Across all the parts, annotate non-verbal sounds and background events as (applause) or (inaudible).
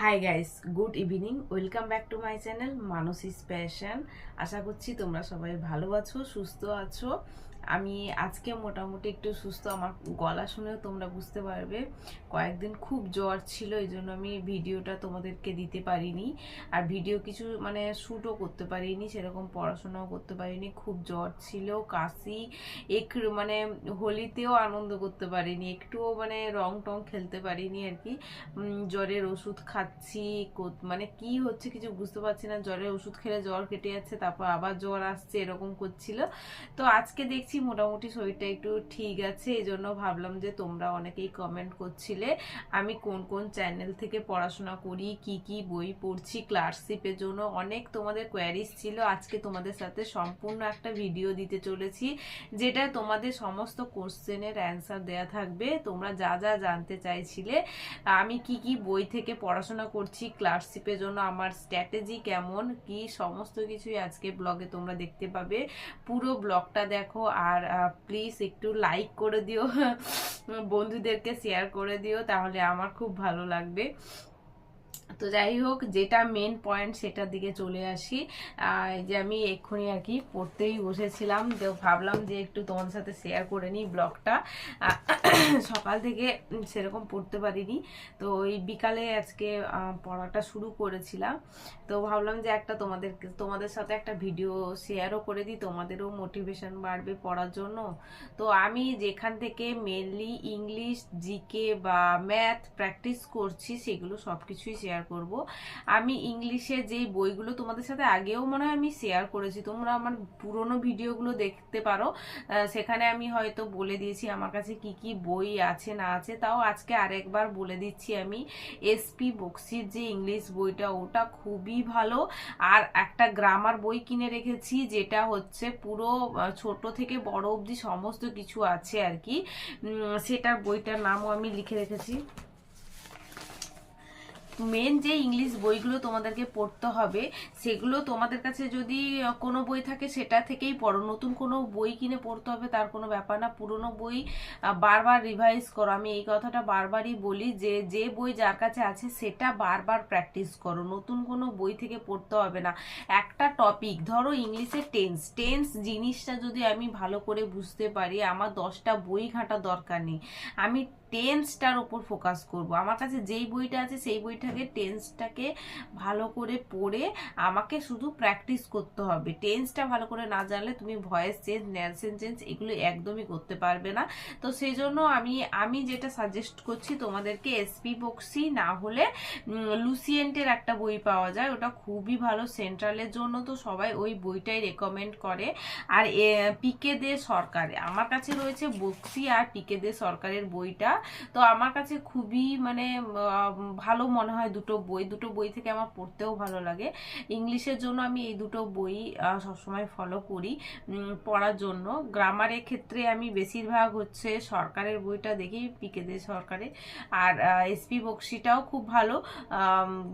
Hi guys good evening welcome back to my channel Mansi's passion আশা করছি তোমরা সবাই ভালো আছো, সুস্থ আছো। আমি আজকে মোটামুটি একটু সুস্থ, আমার গলা শুনেও তোমরা বুঝতে পারবে। কয়েকদিন খুব জ্বর ছিল, এই জন্য আমি ভিডিওটা তোমাদেরকে দিতে পারিনি। আর ভিডিও কিছু মানে শ্যুটও করতে পারিনি, সেরকম পড়াশোনাও করতে পারিনি। খুব জ্বর ছিল, কাশি, এক মানে হোলিতেও আনন্দ করতে পারিনি, একটুও মানে রং টং খেলতে পারিনি আর কি। জ্বরের ওষুধ খাচ্ছি মানে কি হচ্ছে কিছু বুঝতে পারছি না। জ্বরের ওষুধ খেলে জ্বর কেটে যাচ্ছে, তারপর আবার জ্বর আসছে, এরকম করছিল। তো আজকে দেখছি মোটামুটি শরীরটা একটু ঠিক আছে এই জন্য ভাবলাম যে তোমরা অনেকেই কমেন্ট করছিলে, আমি কোন কোন চ্যানেল থেকে পড়াশোনা করি, কি কি বই পড়ছি ক্লাসশিপের জন্য অনেক তোমাদের কোয়ারিজ ছিল, আজকে তোমাদের সাথে সম্পূর্ণ একটা ভিডিও দিতে চলেছি যেটা তোমাদের সমস্ত কোশ্চেনের অ্যান্সার দেয়া থাকবে, তোমরা যা যা জানতে চাইছিলে, আমি কি কি বই থেকে পড়াশোনা করছি ক্লাসশিপের জন্য আমার স্ট্র্যাটেজি কেমন, কি সমস্ত কিছুই আজকে ব্লগে তোমরা দেখতে পাবে, পুরো ব্লগটা দেখো আর প্লিজ একটু লাইক করে দিও। (laughs) বন্ধুদেরকে শেয়ার করে দিও, তাহলে আমার খুব ভালো লাগবে। তো যাই হোক, যেটা মেন পয়েন্ট সেটার দিকে চলে আসি। এই যে আমি এক্ষুনি আর কি পড়তেই বসেছিলাম, তো ভাবলাম যে একটু তোমার সাথে শেয়ার করে নিই ব্লগটা। সকাল থেকে সেরকম পড়তে পারিনি, তো ওই বিকালে আজকে পড়াটা শুরু করেছিলাম। তো ভাবলাম যে একটা তোমাদের তোমাদের সাথে একটা ভিডিও শেয়ারও করে দিই, তোমাদেরও মোটিভেশন বাড়বে পড়ার জন্য। তো আমি যেখান থেকে মেনলি ইংলিশ জিকে বা ম্যাথ প্র্যাকটিস করছি, সেগুলো সব কিছুই শেয়ার করব। আমি ইংলিশে যেই বইগুলো তোমাদের সাথে আগেও মনে হয় আমি শেয়ার করেছি, তোমরা আমার পুরনো ভিডিওগুলো দেখতে পারো। সেখানে আমি হয়তো বলে দিয়েছি আমার কাছে কি কি বই আছে, না আছে, তাও আজকে আরেকবার বলে দিচ্ছি আমি। এসপি বক্সির যে ইংলিশ বইটা, ওটা খুবই ভালো। আর একটা গ্রামার বই কিনে রেখেছি, যেটা হচ্ছে পুরো ছোট থেকে বড় অবধি সমস্ত কিছু আছে আর কি। সেটার বইটার নামও আমি লিখে রেখেছি। মেন যে ইংলিশ বইগুলো তোমাদেরকে পড়তে হবে, সেগুলো তোমাদের কাছে যদি কোনো বই থাকে সেটা থেকেই পড়ো। নতুন কোনো বই কিনে পড়তে হবে, তার কোনো ব্যাপার না। পুরনো বই বারবার রিভাইজ করো। আমি এই কথাটা বারবারই বলি যে যে বই যার কাছে আছে সেটা বারবার প্র্যাকটিস করো। নতুন কোনো বই থেকে পড়তে হবে না। একটা টপিক ধরো ইংলিশে টেন্স টেন্স জিনিসটা যদি আমি ভালো করে বুঝতে পারি, আমার দশটা বই ঘাঁটা দরকার নেই। আমি টেন্সটার উপর ফোকাস করব। আমার কাছে যেই বইটা আছে, সেই বইটাকে টেন্সটাকে ভালো করে পড়ে আমাকে শুধু প্র্যাকটিস করতে হবে। টেন্সটা ভালো করে না জানলে তুমি ভয়েস চেঞ্জ ন্যালসেন চেঞ্জ এগুলো একদমই করতে পারবে না। তো সেই জন্য আমি আমি যেটা সাজেস্ট করছি তোমাদেরকে এসপি বক্সি না হলে লুসিয়েন্টের একটা বই পাওয়া যায়। ওটা খুবই ভালো সেন্ট্রালের জন্য তো সবাই ওই বইটাই রেকমেন্ড করে। আর পিকে দে সরকারে। আমার কাছে রয়েছে বক্সি আর পিকে দে সরকারের বইটা। তো আমার কাছে খুবই মানে ভালো মনে হয় দুটো বই। দুটো বই থেকে আমার পড়তেও ভালো লাগে। ইংলিশের জন্য আমি এই দুটো বই সবসময় ফলো করি পড়ার জন্য। গ্রামারের ক্ষেত্রে আমি বেশিরভাগ হচ্ছে সরকারের বইটা দেখি পিকে দে সরকারে। আর এসপি বক্সিটাও খুব ভালো।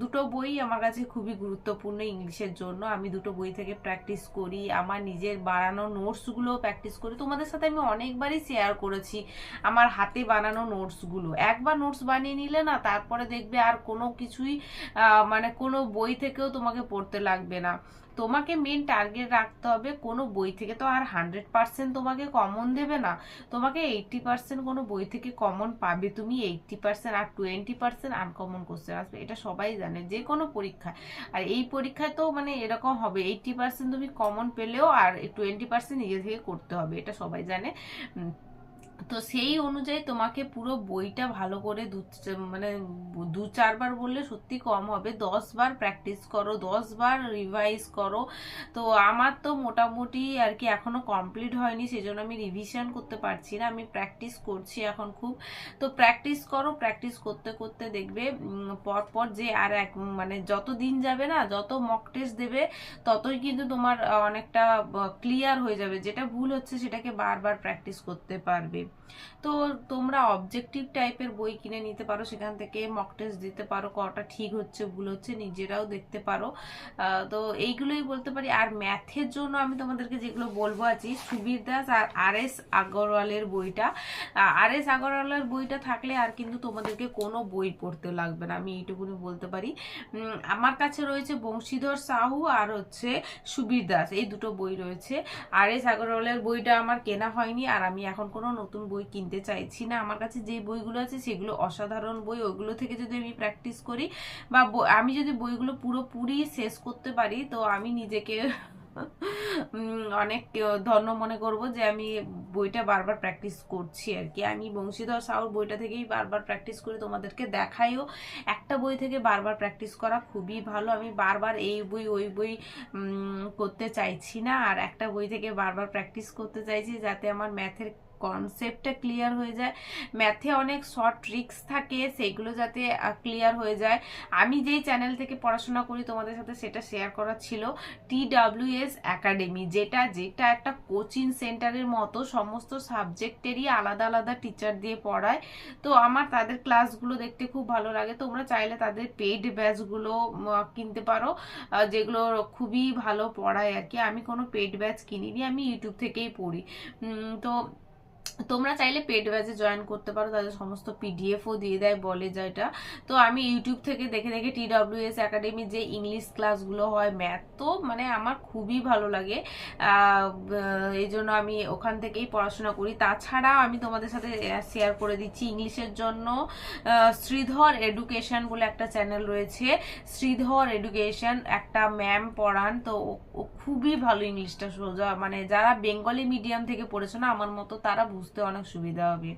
দুটো বই আমার কাছে খুবই গুরুত্বপূর্ণ ইংলিশের জন্য। আমি দুটো বই থেকে প্র্যাকটিস করি। আমার নিজের বানানো নোটসগুলো প্র্যাকটিস করি। তোমাদের সাথে আমি অনেকবারই শেয়ার করেছি। আমার হাতে বানানো নোটসগুলো একবার নোটস বানিয়ে নিলে না, তারপরে দেখবে আর কোনো কিছুই মানে কোনো বই থেকেও তোমাকে পড়তে লাগবে না। তোমাকে মেন টার্গেট রাখতে হবে কোনো বই থেকে। তো আর হান্ড্রেড পার্সেন্ট তোমাকে কমন দেবে না। তোমাকে এইটটি পার্সেন্ট কোনো বই থেকে কমন পাবে। তুমি এইটটি পার্সেন্ট আর টোয়েন্টি পার্সেন্ট আনকমন কোশ্চেন আসবে। এটা সবাই জানে, যে কোনো পরীক্ষায়। আর এই পরীক্ষায় তো মানে এরকম হবে এইটটি পার্সেন্ট তুমি কমন পেলেও আর টোয়েন্টি পার্সেন্ট নিজে থেকে করতে হবে। এটা সবাই জানে। তো সেই অনুযায়ী তোমাকে পুরো বইটা ভালো করে দু মানে দু চারবার বললে সত্যি কম হবে। দশ বার প্র্যাকটিস করো দশ বার রিভাইজ করো। তো আমার তো মোটামুটি আর কি এখনও কমপ্লিট হয়নি সেজন্য আমি রিভিশন করতে পারছি না। আমি প্র্যাকটিস করছি এখন খুব। তো প্র্যাকটিস করো প্র্যাকটিস করতে করতে দেখবে উম, পর পর যে আর এক মানে যত দিন যাবে না যত মক টেস্ট দেবে ততই কিন্তু তোমার অনেকটা ক্লিয়ার হয়ে যাবে। যেটা ভুল হচ্ছে সেটাকে বারবার প্র্যাকটিস করতে পারবে। তো তোমরা অবজেক্টিভ টাইপের বই কিনে নিতে পারো, সেখান থেকে মক টেস্ট দিতে পারো, কটা ঠিক হচ্ছে, ভুল হচ্ছে, নিজেরাও দেখতে পারো। তো এইগুলোই বলতে পারি। আর ম্যাথের জন্য আমি তোমাদেরকে যেগুলো বলব আছি, সুবীর দাস আর আর এস আগরওয়ালের বইটা। আর এস আগরওয়ালের বইটা থাকলে আর কিন্তু তোমাদেরকে কোনো বই পড়তে লাগবে না, আমি এইটুকুনি বলতে পারি। আমার কাছে রয়েছে বংশীধর সাহু আর হচ্ছে সুবীর দাস, এই দুটো বই রয়েছে। আর এস আগরওয়ালের বইটা আমার কেনা হয়নি, আর আমি এখন কোনো নতুন বই কিনতে চাইছি না। আমার কাছে যে বইগুলো আছে সেগুলো অসাধারণ বই। ওইগুলো থেকে যদি আমি প্র্যাকটিস করি ব- আমি যদি বইগুলো পুরোপুরি শেষ করতে পারি, তো আমি নিজেকে (laughs) অনেক ধন্য মনে করব যে আমি বইটা বারবার প্র্যাকটিস করছি আর কি। আমি বংশীধর সাউর বইটা থেকেই বারবার প্র্যাকটিস করে তোমাদেরকে দেখাইও। একটা বই থেকে বারবার প্র্যাকটিস করা খুবই ভালো। আমি বারবার এই বই, ওই বই করতে চাইছি না। আর একটা বই থেকে বারবার প্র্যাকটিস করতে চাইছি যাতে আমার ম্যাথের কনসেপ্টটা ক্লিয়ার হয়ে যায়। ম্যাথে অনেক শর্ট ট্রিক্স থাকে, সেগুলো যাতে ক্লিয়ার হয়ে যায়। আমি যেই চ্যানেল থেকে পড়াশোনা করি, তোমাদের সাথে সেটা শেয়ার করা ছিল টি ডাব্লিউএস একাডেমি যেটা যেটা একটা কোচিং সেন্টারের মতো, সমস্ত সাবজেক্টেরই আলাদা আলাদা টিচার দিয়ে পড়ায়। তো আমার তাদের ক্লাসগুলো দেখতে খুব ভালো লাগে। তোমরা চাইলে তাদের পেইড ব্যাচগুলো কিনতে পারো। যেগুলো খুবই ভালো পড়ায় আর কি। আমি কোনো পেইড ব্যাচ কিনিনি, আমি ইউটিউব থেকেই পড়ি। তো তোমরা চাইলে পেড ব্যাচে জয়েন করতে পারো, তাদের সমস্ত পিডিএফও দিয়ে দেয়, বলে যেটা তো আমি ইউটিউব থেকে দেখে দেখে টি ডাব্লিউএস একাডেমির যে ইংলিশ ক্লাসগুলো হয় ম্যাথ তো মানে আমার খুবই ভালো লাগে। এই জন্য আমি ওখান থেকেই পড়াশোনা করি। তাছাড়া আমি তোমাদের সাথে শেয়ার করে দিচ্ছি ইংলিশের জন্য শ্রীধর এডুকেশন বলে একটা চ্যানেল রয়েছে। শ্রীধর এডুকেশন একটা ম্যাম পড়ান, তো খুবই ভালো ইংলিশটা সোজা মানে যারা বেঙ্গলি মিডিয়াম থেকে পড়েছো না, আমার মতো তারা বুঝতে অনেক সুবিধা হবে।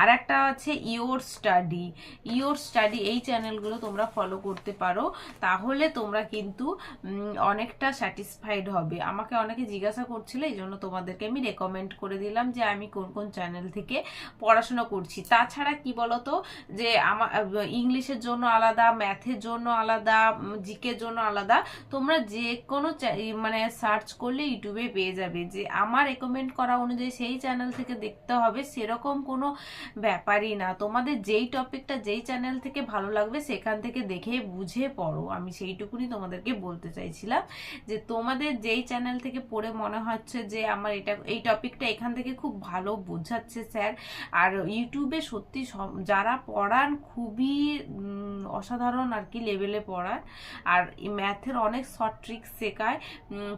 আর একটা আছে ইওর স্টাডি ইওর স্টাডি এই চ্যানেলগুলো তোমরা ফলো করতে পারো, তাহলে তোমরা কিন্তু অনেকটা স্যাটিসফাইড হবে। আমাকে অনেকে জিজ্ঞাসা করছিল এই জন্য তোমাদেরকে আমি রেকমেন্ড করে দিলাম যে আমি কোন কোন চ্যানেল থেকে পড়াশোনা করছি। তাছাড়া কি বলতো, যে আমার ইংলিশের জন্য আলাদা, ম্যাথের জন্য আলাদা জিকের জন্য আলাদা, তোমরা যে কোনো মানে সার্চ করলে ইউটিউবে পেয়ে যাবে। যে আমার রেকমেন্ড করা অনুযায়ী সেই চ্যানেল থেকে দেখতে হবে, সেরকম কোনো ব্যাপারই না। তোমাদের যেই টপিকটা যেই চ্যানেল থেকে ভালো লাগবে, সেখান থেকে দেখে বুঝে পড়ো। আমি সেইটুকুনি তোমাদেরকে বলতে চাইছিলাম যে, তোমাদের যেই চ্যানেল থেকে পড়ে মনে হচ্ছে যে, আমার এটা, এই টপিকটা এখান থেকে খুব ভালো বোঝাচ্ছে স্যার। আর ইউটিউবে সত্যি যারা পড়ান খুবই অসাধারণ আর কি লেভেলে পড়ান। আর ম্যাথের অনেক শর্ট ট্রিক্স শেখায়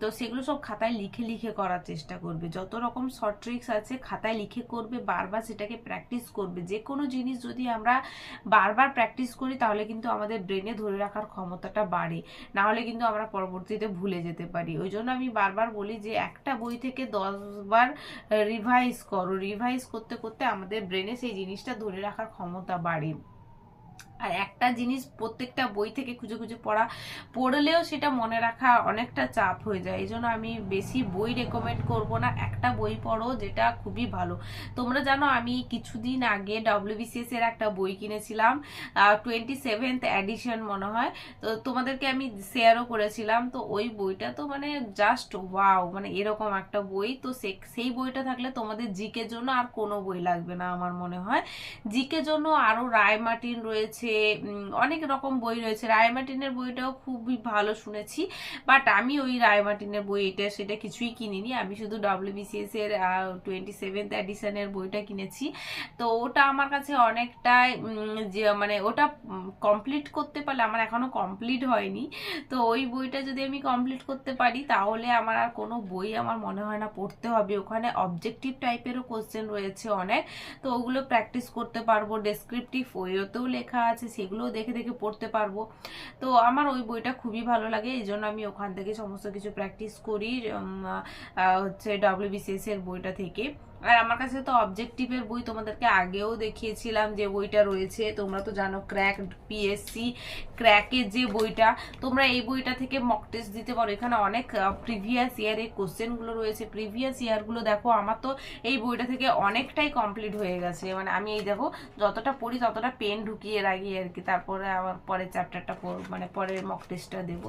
তো সেগুলো সব খাতায় লিখে লিখে করার চেষ্টা করবে। যত রকম শর্ট ট্রিক্স আছে, খাতায় করবে, বারবার সেটাকে প্র্যাকটিস করবে। যে কোনো জিনিস যদি আমরা বারবার প্র্যাকটিস করি, তাহলে কিন্তু আমাদের ব্রেনে ধরে রাখার ক্ষমতাটা বাড়ে। না হলে কিন্তু আমরা পরবর্তীতে ভুলে যেতে পারি। ওই জন্য আমি বারবার বলি যে, একটা বই থেকে দশবার রিভাইজ করো। রিভাইজ করতে করতে আমাদের ব্রেনে সেই জিনিসটা ধরে রাখার ক্ষমতা বাড়ে। আর একটা জিনিস প্রত্যেকটা বই থেকে খুঁজে খুঁজে পড়া, পড়লেও সেটা মনে রাখা অনেকটা চাপ হয়ে যায়। এই জন্য আমি বেশি বই রেকমেন্ড করব না, একটা বই পড়ো যেটা খুবই ভালো। তোমরা জানো আমি কিছুদিন আগে ডব্লিউবিসিএস এর একটা বই কিনেছিলাম টোয়েন্টি সেভেন্থ এডিশন মনে হয়। তো তোমাদেরকে আমি শেয়ারও করেছিলাম। তো ওই বইটা তো মানে জাস্ট ওয়াও মানে এরকম একটা বই। তো সেই বইটা থাকলে তোমাদের জিকের জন্য আর কোনো বই লাগবে না আমার মনে হয়। জিকের জন্য আরও রায় মার্টিন রয়েছে উম, অনেক রকম বই রয়েছে। রায় মার্টিনের বইটাও খুবই ভালো শুনেছি বাট আমি ওই রায় মার্টিনের বই এটা সেটা কিছুই কিনিনি। আমি শুধু ডব্লিউবিসিএস এর টোয়েন্টি সেভেন্থ এডিশনের বইটা কিনেছি। তো ওটা আমার কাছে অনেকটাই যে মানে ওটা কমপ্লিট করতে পারলে আমার এখনও কমপ্লিট হয়নি। তো ওই বইটা যদি আমি কমপ্লিট করতে পারি তাহলে আমার আর কোনো বই আমার মনে হয় না পড়তে হবে। ওখানে অবজেক্টিভ টাইপেরও কোশ্চেন রয়েছে অনেক। তো ওগুলো প্র্যাকটিস করতে পারব। ডেসক্রিপটিভ ওয়েতেও লেখা আছে। সেগুলোও দেখে দেখে পড়তে পারব। তো আমার ওই বইটা খুবই ভালো লাগে, এই জন্য আমি ওখান থেকে সমস্ত কিছু প্র্যাকটিস করি হচ্ছে ডাব্লিউবিসিএস এর বইটা থেকে। আর আমার কাছে তো অবজেক্টিভের বই তোমাদেরকে আগেও দেখিয়েছিলাম যে বইটা রয়েছে। তোমরা তো জানো ক্র্যাক পিএসসি ক্র্যাকের যে বইটা, তোমরা এই বইটা থেকে মক টেস্ট দিতে পারো। এখানে অনেক প্রিভিয়াস ইয়ারের কোশ্চেনগুলো রয়েছে। প্রিভিয়াস ইয়ারগুলো দেখো, আমার তো এই বইটা থেকে অনেকটাই কমপ্লিট হয়ে গেছে। মানে আমি এই দেখো, যতটা পড়ি ততটা পেন ঢুকিয়ে রাখি আর কি। তারপরে আবার পরের চ্যাপ্টারটা মানে পরের মক টেস্টটা দেবো।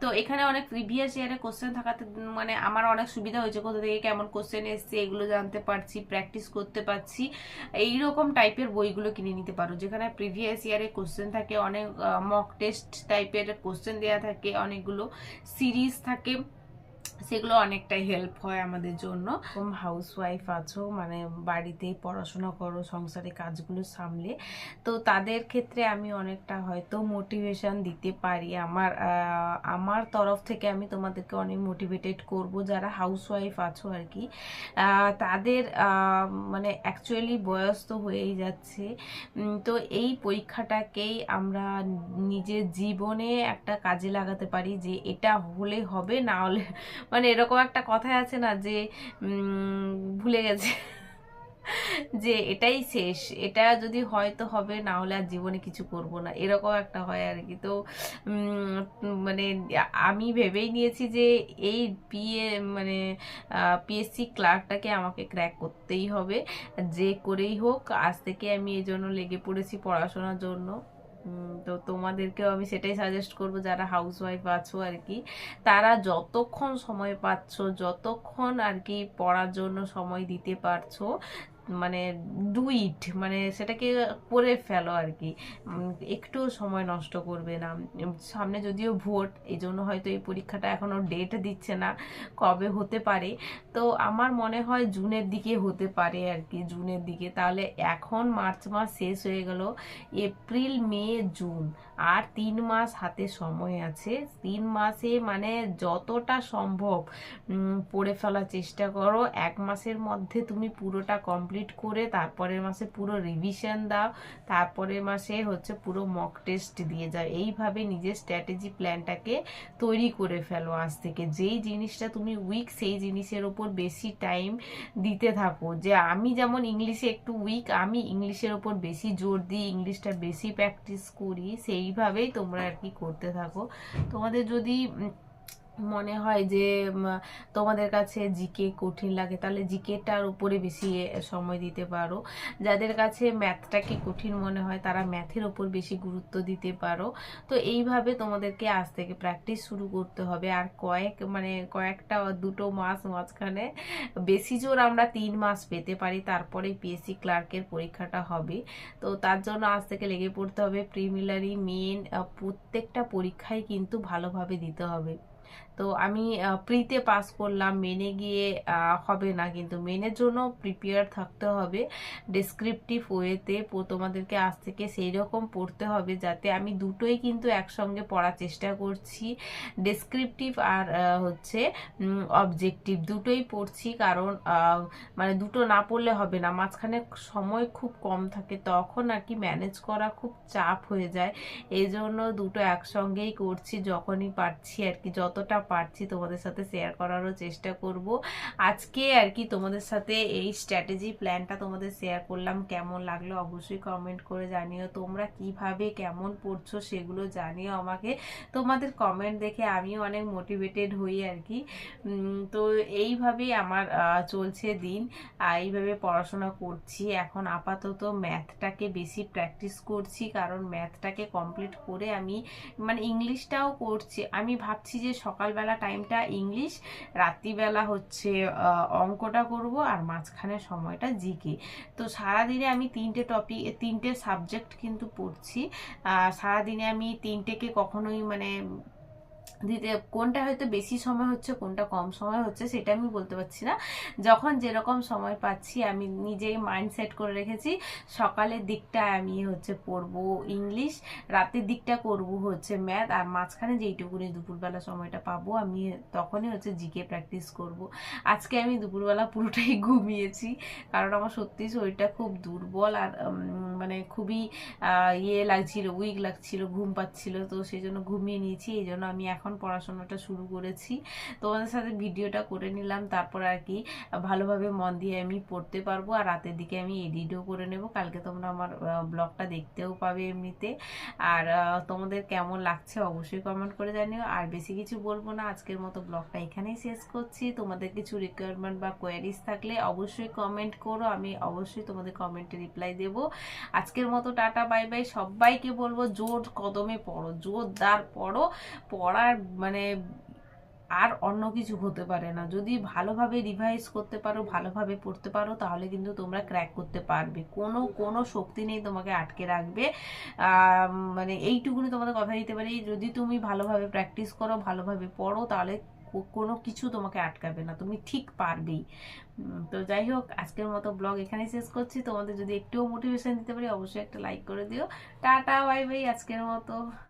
তো এখানে অনেক প্রিভিয়াস ইয়ারের কোশ্চেন থাকাতে মানে আমার অনেক সুবিধা হয়েছে কোথা থেকে কেমন কোশ্চেন এসছে, এগুলো জানতে পারছি প্র্যাকটিস করতে পারছি এই রকম টাইপের বইগুলো কিনে নিতে পারো। যেখানে প্রিভিয়াস ইয়ারে কোশ্চেন থাকে, অনেক মক টেস্ট টাইপের কোশ্চেন দেওয়া থাকে, অনেকগুলো সিরিজ থাকে। সেগুলো অনেকটাই হেল্প হয় আমাদের জন্য। হাউস ওয়াইফ আছো মানে বাড়িতেই পড়াশোনা করো, সংসারে কাজগুলো সামলে, তো তাদের ক্ষেত্রে আমি অনেকটা হয়তো মোটিভেশন দিতে পারি। আমার আমার তরফ থেকে আমি তোমাদেরকে অনেক মোটিভেটেড করব। যারা হাউস ওয়াইফ আছো আর কি তাদের মানে অ্যাকচুয়ালি বয়স তো হয়েই যাচ্ছে। তো এই পরীক্ষাটাকেই আমরা নিজের জীবনে একটা কাজে লাগাতে পারি যে এটা হলে হবে, না হলে মানে এরকম একটা কথাই আছে না যে ভুলে গেছে। যে এটাই শেষ, এটা যদি হয় তো হবে, না হলে আর জীবনে কিছু করব না। এরকম একটা হয় আর কি। তো মানে আমি ভেবেই নিয়েছি যে এই পিএ মানে পিএসসি ক্লার্কটাকে আমাকে ক্র্যাক করতেই হবে। যে করেই হোক, আজ থেকে আমি এই জন্য লেগে পড়েছি পড়াশোনার জন্য। তো তোমাদেরকেও আমি সেটাই সাজেস্ট করব, যারা হাউস ওয়াইফ আছো আর কি, তারা যতক্ষণ সময় পাচ্ছ, যতক্ষণ আর কি পড়ার জন্য সময় দিতে পারছ মানে ডু ইট মানে সেটাকে করে ফেলো আর কি একটু সময় নষ্ট করবে না। সামনে যদিও ভোট এই জন্য হয়তো এই পরীক্ষাটা এখনও ডেট দিচ্ছে না, কবে হতে পারে। তো আমার মনে হয় জুনের দিকে হতে পারে আর কি জুনের দিকে। তাহলে এখন মার্চ মাস শেষ হয়ে গেল, এপ্রিল, মে, জুন। আর তিন মাস হাতে সময় আছে। তিন মাসে মানে যতটা সম্ভব পড়ে ফেলার চেষ্টা করো। এক মাসের মধ্যে তুমি পুরোটা কমপ্লিট করে তারপরের মাসে পুরো রিভিশন দাও। তারপরের মাসে হচ্ছে পুরো মক টেস্ট দিয়ে যাও। এইভাবে নিজের স্ট্র্যাটেজি প্ল্যানটাকে তৈরি করে ফেলো আজ থেকে। যেই জিনিসটা তুমি উইক সেই জিনিসের ওপর বেশি টাইম দিতে থাকো। যে আমি যেমন ইংলিশে একটু উইক আমি ইংলিশের ওপর বেশি জোর দিই, ইংলিশটা বেশি প্র্যাকটিস করি সেইভাবেই তোমরা আর কি করতে থাকো। তোমাদের যদি মনে হয় যে তোমাদের কাছে জিকে কঠিন লাগে, তাহলে জিকেটার উপরে বেশি সময় দিতে পারো। যাদের কাছে ম্যাথটাকে কঠিন মনে হয়, তারা ম্যাথের ওপর বেশি গুরুত্ব দিতে পারো। তো এইভাবে তোমাদেরকে আজ থেকে প্র্যাকটিস শুরু করতে হবে। আর কয়েক মানে কয়েকটা দুটো মাস মাঝখানে বেশি জোর আমরা তিন মাস পেতে পারি, তারপরে পিএসসি ক্লার্কের পরীক্ষাটা হবে। তো তার জন্য আজ থেকে লেগে পড়তে হবে প্রিমিলারি মেন প্রত্যেকটা পরীক্ষায় কিন্তু ভালোভাবে দিতে হবে। তো আমি প্রিতে পাস করলাম, মেনে গিয়ে হবে না কিন্তু মেনের জন্য প্রিপেয়ার থাকতে হবে। ডেসক্রিপটিভ ওয়েতে তোমাদেরকে আজ থেকে সেই রকম পড়তে হবে যাতে আমি দুটোই কিন্তু একসঙ্গে পড়ার চেষ্টা করছি। ডেসক্রিপটিভ আর হচ্ছে অবজেক্টিভ দুটোই পড়ছি কারণ মানে দুটো না পড়লে হবে না। মাঝখানে সময় খুব কম থাকে, তখন আর কি ম্যানেজ করা খুব চাপ হয়ে যায়। এই জন্য দুটো একসঙ্গেই করছি, যখনই পারছি আর কি। যতটা পারছি তোমাদের সাথে শেয়ার করারও চেষ্টা করব। আজকে আর কি তোমাদের সাথে এই স্ট্র্যাটেজি প্ল্যানটা তোমাদের শেয়ার করলাম, কেমন লাগল অবশ্যই কমেন্ট করে জানিও। তোমরা কীভাবে কেমন পড়ছো সেগুলো জানিও আমাকে। তোমাদের কমেন্ট দেখে আমিও অনেক মোটিভেটেড হই আর কি। তো এইভাবেই আমার চলছে দিন। এইভাবে পড়াশোনা করছি। এখন আপাতত ম্যাথটাকে বেশি প্র্যাকটিস করছি, কারণ ম্যাথটাকে কমপ্লিট করে আমি মানে ইংলিশটাও করছি। আমি ভাবছি যে সকালবেলা টাইমটা ইংলিশ রাত্রিবেলা হচ্ছে অঙ্কটা করব আর মাঝখানে সময়টা জিকে তো সারাদিনে আমি তিনটে টপিক তিনটে সাবজেক্ট কিন্তু পড়ছি। সারাদিনে আমি তিনটেকে কখনোই মানে দিতে, কোনটা হয়তো বেশি সময় হচ্ছে, কোনটা কম সময় হচ্ছে, সেটা আমি বলতে পারছি না। যখন যেরকম সময় পাচ্ছি, আমি নিজেই মাইন্ডসেট করে রেখেছি, সকালের দিকটা আমি হচ্ছে পড়ব ইংলিশ, রাতের দিকটা করব হচ্ছে ম্যাথ, আর মাঝখানে যেইটুকুনি দুপুরবেলা সময়টা পাবো, আমি তখনই হচ্ছে জিকে প্র্যাকটিস করব। আজকে আমি দুপুরবেলা পুরোটাই (laughs) ঘুমিয়েছি, কারণ আমার সত্যি শরীরটা খুব দুর্বল, আর মানে খুবই ইয়ে লাগছিল উইক লাগছিল, ঘুম পাচ্ছিল, তো সেই জন্য ঘুমিয়ে নিয়েছি, এই জন্য আমি এখন পড়াশোনাটা শুরু করেছি। তোমাদের সাথে ভিডিওটা করে নিলাম, তারপর আর কি ভালোভাবে মন দিয়ে আমি পড়তে পারব আর রাতের দিকে আমি এডিটও করে নেব। কালকে তোমরা আমার ব্লগটা দেখতেও পাবে এমনিতে। আর তোমাদের কেমন লাগছে অবশ্যই কমেন্ট করে জানিও। আর বেশি কিছু বলব না, আজকের মতো ব্লগটা এখানেই শেষ করছি। তোমাদের কিছু রিকোয়ারমেন্ট বা কোয়ারিজ থাকলে অবশ্যই কমেন্ট করো, আমি অবশ্যই তোমাদের কমেন্টে রিপ্লাই দেব। আজকের মতো টাটা বাই বাই সবাইকে বলব, জোর কদমে পড়ো, জোরদার পড়ো। পড়ার মানে আর অন্য কিছু হতে পারে না। যদি ভালোভাবে রিভাইজ করতে পারো, ভালোভাবে পড়তে পারো, তাহলে কিন্তু তোমরা ক্র্যাক করতে পারবে। কোনো কোনো শক্তি নেই তোমাকে আটকে রাখবে। মানে এইটুকুনি তোমাদের কথা দিতে পারি। যদি তুমি ভালোভাবে প্র্যাকটিস করো, ভালোভাবে পড়ো, তাহলে কোনো কিছু তোমাকে আটকাবে না। তুমি ঠিক পারবেই। তো যাই হোক, আজকের মতো ব্লগ এখানেই শেষ করছি। তোমাদের যদি একটুও মোটিভেশন দিতে পারি, অবশ্যই একটা লাইক করে দিও। টাটা বাই বাই আজকের মতো।